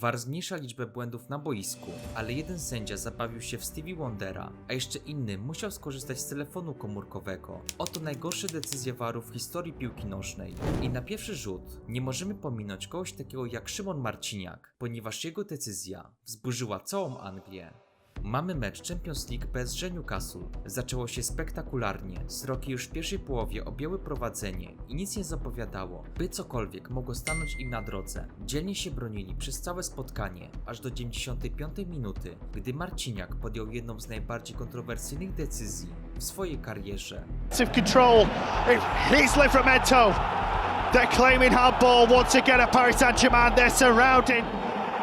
VAR zmniejsza liczbę błędów na boisku, ale jeden sędzia zabawił się w Stevie Wondera, a jeszcze inny musiał skorzystać z telefonu komórkowego. Oto najgorsze decyzje VAR-u w historii piłki nożnej. I na pierwszy rzut nie możemy pominąć kogoś takiego jak Szymon Marciniak, ponieważ jego decyzja wzburzyła całą Anglię. Mamy mecz Champions League PSG Newcastle. Zaczęło się spektakularnie. Sroki już w pierwszej połowie objęły prowadzenie i nic nie zapowiadało, by cokolwiek mogło stanąć im na drodze. Dzielnie się bronili przez całe spotkanie, aż do 95 minuty, gdy Marciniak podjął jedną z najbardziej kontrowersyjnych decyzji w swojej karierze. control. Here's Livramento. They're claiming handball once again at Paris Saint-Germain. They're surrounding,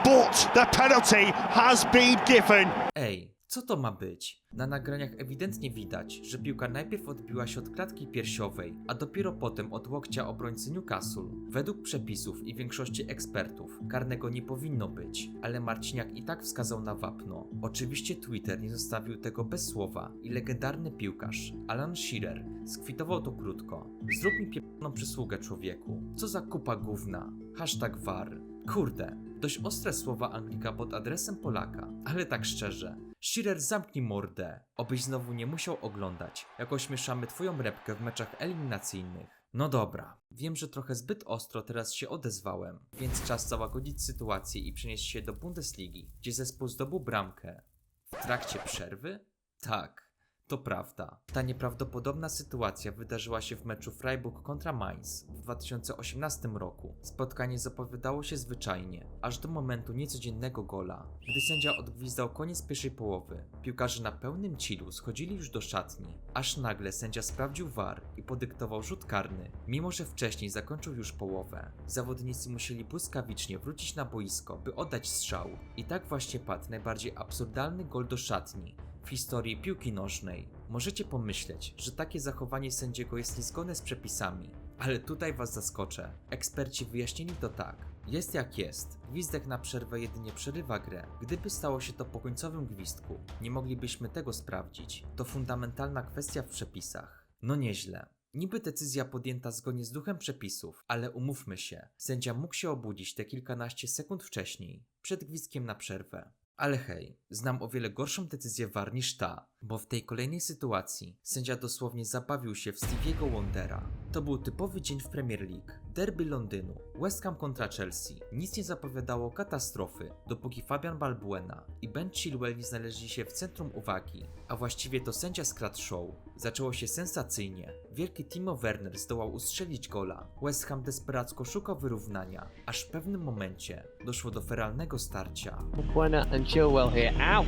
but the penalty has been given. Ej, co to ma być? Na nagraniach ewidentnie widać, że piłka najpierw odbiła się od klatki piersiowej, a dopiero potem od łokcia obrońcy Newcastle. Według przepisów i większości ekspertów karnego nie powinno być, ale Marciniak i tak wskazał na wapno. Oczywiście Twitter nie zostawił tego bez słowa i legendarny piłkarz Alan Shearer skwitował to krótko. Zrób mi pierdoloną przysługę człowieku. Co za kupa gówna. Hashtag VAR. Kurde, dość ostre słowa Anglika pod adresem Polaka, ale tak szczerze. Shearer zamknij mordę, obyś znowu nie musiał oglądać, jak ośmieszamy twoją repkę w meczach eliminacyjnych. No dobra, wiem, że trochę zbyt ostro teraz się odezwałem, więc czas załagodzić sytuację i przenieść się do Bundesligi, gdzie zespół zdobył bramkę. W trakcie przerwy? Tak, to prawda. Ta nieprawdopodobna sytuacja wydarzyła się w meczu Freiburg kontra Mainz w 2018 roku. Spotkanie zapowiadało się zwyczajnie, aż do momentu niecodziennego gola. Gdy sędzia odgwizdał koniec pierwszej połowy, piłkarze na pełnym chillu schodzili już do szatni, aż nagle sędzia sprawdził VAR i podyktował rzut karny, mimo że wcześniej zakończył już połowę. Zawodnicy musieli błyskawicznie wrócić na boisko, by oddać strzał. I tak właśnie padł najbardziej absurdalny gol do szatni, w historii piłki nożnej. Możecie pomyśleć, że takie zachowanie sędziego jest niezgodne z przepisami, ale tutaj was zaskoczę. Eksperci wyjaśnili to tak. Jest jak jest. Gwizdek na przerwę jedynie przerywa grę. Gdyby stało się to po końcowym gwizdku, nie moglibyśmy tego sprawdzić. To fundamentalna kwestia w przepisach. No nieźle. Niby decyzja podjęta zgodnie z duchem przepisów, ale umówmy się, sędzia mógł się obudzić te kilkanaście sekund wcześniej, przed gwizdkiem na przerwę. Ale hej, znam o wiele gorszą decyzję VAR niż ta, bo w tej kolejnej sytuacji sędzia dosłownie zabawił się w Stevie'ego Wondera. To był typowy dzień w Premier League, derby Londynu, West Ham kontra Chelsea. Nic nie zapowiadało katastrofy, dopóki Fabian Balbuena i Ben Chilwell nie znaleźli się w centrum uwagi, a właściwie to sędzia skradł show. Zaczęło się sensacyjnie. Wielki Timo Werner zdołał ustrzelić gola. West Ham desperacko szukał wyrównania, aż w pewnym momencie doszło do feralnego starcia. Buena and Chilwell here. Out.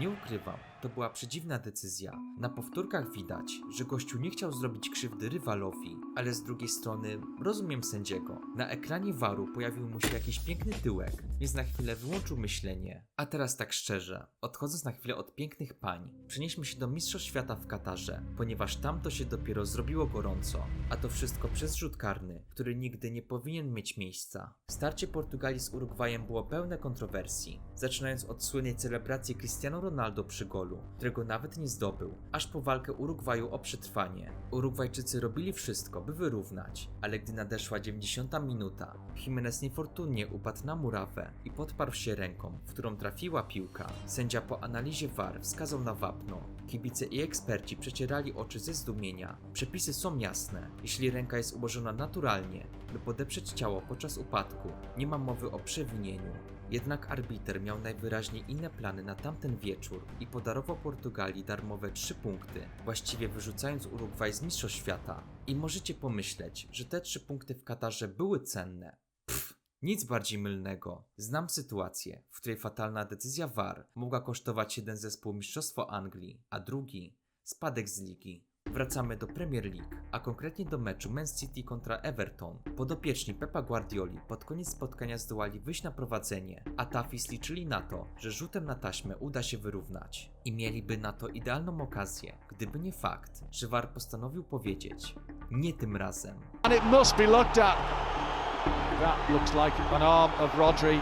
Nie ukrywam, to była przedziwna decyzja. Na powtórkach widać, że gościu nie chciał zrobić krzywdy rywalowi, ale z drugiej strony rozumiem sędziego. Na ekranie waru pojawił mu się jakiś piękny tyłek, więc na chwilę wyłączył myślenie. A teraz tak szczerze, odchodząc na chwilę od pięknych pań, przenieśmy się do Mistrzostw Świata w Katarze, ponieważ tam to się dopiero zrobiło gorąco. A to wszystko przez rzut karny, który nigdy nie powinien mieć miejsca. Starcie Portugalii z Urugwajem było pełne kontrowersji, zaczynając od słynnej celebracji Cristiano Ronaldo przy golu, którego nawet nie zdobył, aż po walkę Urugwaju o przetrwanie. Urugwajczycy robili wszystko, by wyrównać, ale gdy nadeszła 90 minuta, Jimenez niefortunnie upadł na murawę i podparł się ręką, w którą trafiła piłka. Sędzia po analizie VAR wskazał na wapno. Kibice i eksperci przecierali oczy ze zdumienia. Przepisy są jasne. Jeśli ręka jest ułożona naturalnie, by podeprzeć ciało podczas upadku, nie ma mowy o przewinieniu. Jednak arbiter miał najwyraźniej inne plany na tamten wieczór i podarował Portugalii darmowe 3 punkty, właściwie wyrzucając Urugwaj z Mistrzostw Świata. I możecie pomyśleć, że te 3 punkty w Katarze były cenne. Pff, nic bardziej mylnego. Znam sytuację, w której fatalna decyzja VAR mogła kosztować jeden zespół Mistrzostwo Anglii, a drugi spadek z ligi. Wracamy do Premier League, a konkretnie do meczu Man City kontra Everton. Podopieczni Pepa Guardioli pod koniec spotkania zdołali wyjść na prowadzenie, a Tafis liczyli na to, że rzutem na taśmę uda się wyrównać. I mieliby na to idealną okazję, gdyby nie fakt, że VAR postanowił powiedzieć nie tym razem. And it must be looked at. That looks like an arm of Rodri.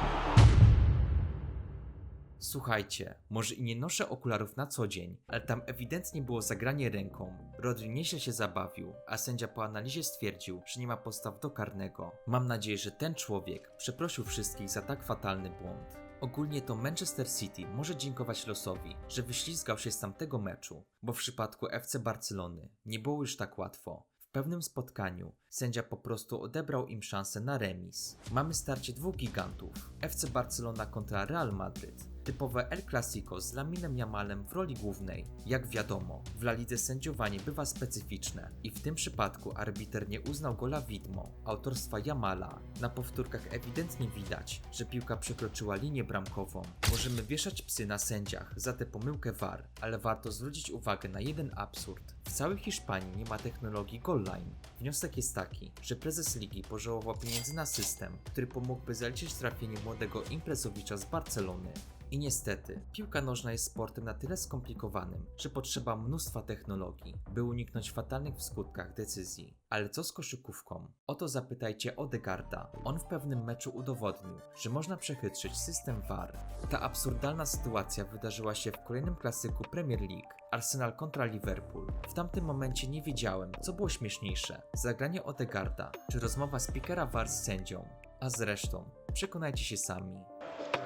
Słuchajcie, może i nie noszę okularów na co dzień, ale tam ewidentnie było zagranie ręką. Rodri nieźle się zabawił, a sędzia po analizie stwierdził, że nie ma postaw do karnego. Mam nadzieję, że ten człowiek przeprosił wszystkich za tak fatalny błąd. Ogólnie to Manchester City może dziękować losowi, że wyślizgał się z tamtego meczu, bo w przypadku FC Barcelony nie było już tak łatwo. W pewnym spotkaniu sędzia po prostu odebrał im szansę na remis. Mamy starcie dwóch gigantów: FC Barcelona kontra Real Madryt. Typowe El Clasico z Laminem Jamalem w roli głównej. Jak wiadomo, w La Lidze sędziowanie bywa specyficzne i w tym przypadku arbiter nie uznał gola widmo autorstwa Jamala. Na powtórkach ewidentnie widać, że piłka przekroczyła linię bramkową. Możemy wieszać psy na sędziach za tę pomyłkę VAR, ale warto zwrócić uwagę na jeden absurd. W całej Hiszpanii nie ma technologii goal line. Wniosek jest taki, że prezes ligi pożałował pieniędzy na system, który pomógłby zaliczyć trafienie młodego imprezowicza z Barcelony. I niestety, piłka nożna jest sportem na tyle skomplikowanym, że potrzeba mnóstwa technologii, by uniknąć fatalnych w skutkach decyzji. Ale co z koszykówką? O to zapytajcie Odegarda. On w pewnym meczu udowodnił, że można przechytrzyć system VAR. Ta absurdalna sytuacja wydarzyła się w kolejnym klasyku Premier League. Arsenal kontra Liverpool. W tamtym momencie nie wiedziałem, co było śmieszniejsze: zagranie Odegarda, czy rozmowa speakera VAR z sędzią. A zresztą, przekonajcie się sami.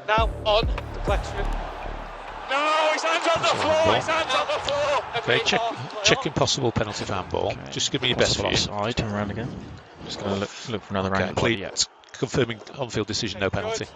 Now on deflection. No, his hands on the floor. His hands on the floor. Okay, check, checking possible penalty for handball. Just give me your best view. offside, turn around again. Just going to look, look for another Okay, angle. please, Yeah. confirming on-field decision, no penalty.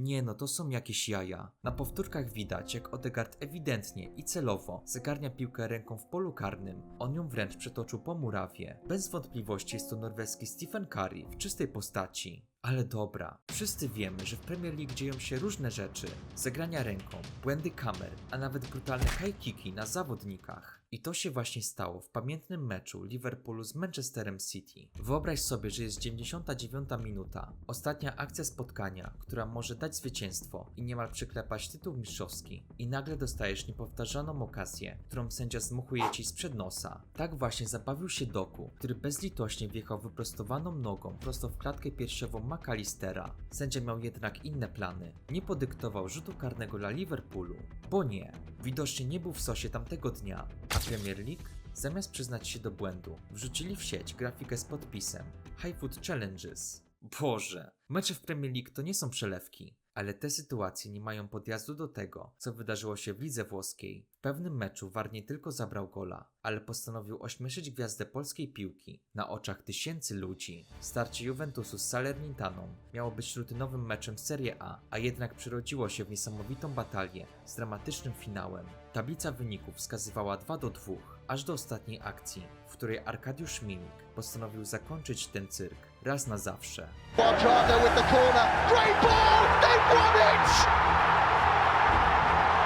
Nie no, to są jakieś jaja. Na powtórkach widać, jak Odegaard ewidentnie i celowo zagarnia piłkę ręką w polu karnym. On ją wręcz przetoczył po murawie. Bez wątpliwości jest to norweski Stephen Curry w czystej postaci. Ale dobra, wszyscy wiemy, że w Premier League dzieją się różne rzeczy. Zagrania ręką, błędy kamer, a nawet brutalne high kicki na zawodnikach. I to się właśnie stało w pamiętnym meczu Liverpoolu z Manchesterem City. Wyobraź sobie, że jest 99 minuta, ostatnia akcja spotkania, która może dać zwycięstwo i niemal przyklepać tytuł mistrzowski. I nagle dostajesz niepowtarzaną okazję, którą sędzia zmuchuje ci sprzed nosa. Tak właśnie zabawił się Doku, który bezlitośnie wjechał wyprostowaną nogą prosto w klatkę piersiową McAllistera. Sędzia miał jednak inne plany. Nie podyktował rzutu karnego dla Liverpoolu, bo nie. Widocznie nie był w sosie tamtego dnia, a Premier League Zamiast przyznać się do błędu, wrzucili w sieć grafikę z podpisem High Foot Challenges. Boże, mecze w Premier League to nie są przelewki, ale te sytuacje nie mają podjazdu do tego, co wydarzyło się w lidze włoskiej. W pewnym meczu VAR nie tylko zabrał gola, ale postanowił ośmieszyć gwiazdę polskiej piłki na oczach tysięcy ludzi. Starcie Juventusu z Salernitaną miało być rutynowym meczem Serie A, a jednak przerodziło się w niesamowitą batalię z dramatycznym finałem. Tablica wyników wskazywała 2 do 2, aż do ostatniej akcji, w której Arkadiusz Milik postanowił zakończyć ten cyrk raz na zawsze. Quadrado with the corner. Great ball! They won it!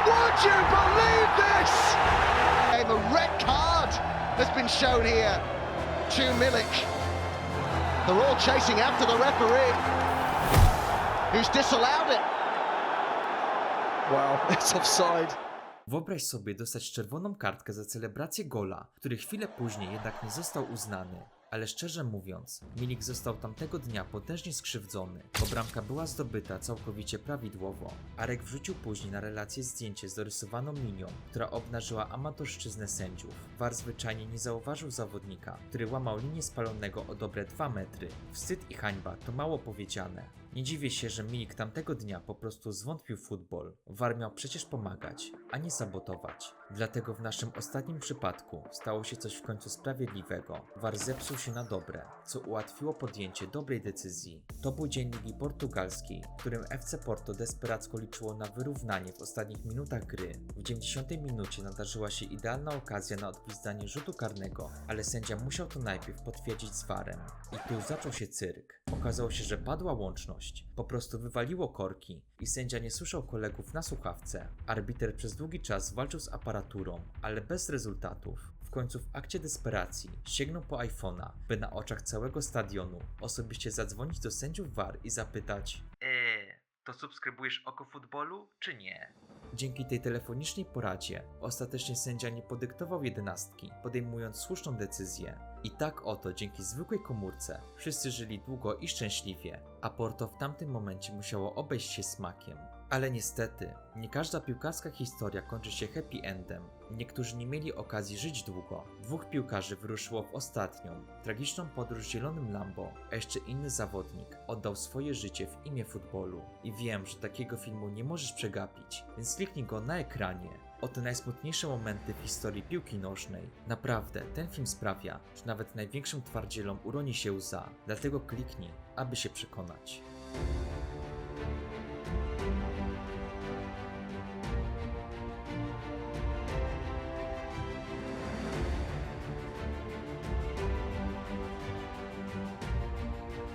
Would you believe this? A red card has been shown here to Milik. They're all chasing after the referee, who's disallowed it. Wow, it's offside. Wyobraź sobie dostać czerwoną kartkę za celebrację gola, który chwilę później jednak nie został uznany. Ale szczerze mówiąc, Milik został tamtego dnia potężnie skrzywdzony, bo bramka była zdobyta całkowicie prawidłowo. Arek wrzucił później na relację zdjęcie z dorysowaną która obnażyła amatorszczyznę sędziów. War zwyczajnie nie zauważył zawodnika, który łamał linię spalonego o dobre 2 metry. Wstyd i hańba to mało powiedziane. Nie dziwię się, że Milik tamtego dnia po prostu zwątpił w futbol. War miał przecież pomagać, a nie sabotować. Dlatego w naszym ostatnim przypadku stało się coś w końcu sprawiedliwego. War zepsuł się na dobre, co ułatwiło podjęcie dobrej decyzji. To był dzień Ligi Portugalskiej, w którym FC Porto desperacko liczyło na wyrównanie w ostatnich minutach gry. W 90 minucie nadarzyła się idealna okazja na odgwizdanie rzutu karnego, ale sędzia musiał to najpierw potwierdzić z warem. I tu zaczął się cyrk. Okazało się, że padła łączność. Po prostu wywaliło korki i sędzia nie słyszał kolegów na słuchawce. Arbiter przez długi czas walczył z aparaturą, ale bez rezultatów. W końcu w akcie desperacji sięgnął po iPhone'a, by na oczach całego stadionu osobiście zadzwonić do sędziów VAR i zapytać Eee, to subskrybujesz Oko Futbolu, czy nie? Dzięki tej telefonicznej poradzie ostatecznie sędzia nie podyktował jedenastki, podejmując słuszną decyzję. I tak oto dzięki zwykłej komórce wszyscy żyli długo i szczęśliwie, a Porto w tamtym momencie musiało obejść się smakiem. Ale niestety, nie każda piłkarska historia kończy się happy endem. Niektórzy nie mieli okazji żyć długo. Dwóch piłkarzy wyruszyło w ostatnią, tragiczną podróż zielonym Lambo, a jeszcze inny zawodnik oddał swoje życie w imię futbolu. I wiem, że takiego filmu nie możesz przegapić, więc kliknij go na ekranie. Oto najsmutniejsze momenty w historii piłki nożnej. Naprawdę, ten film sprawia, że nawet największym twardzielom uroni się łza. Dlatego kliknij, aby się przekonać.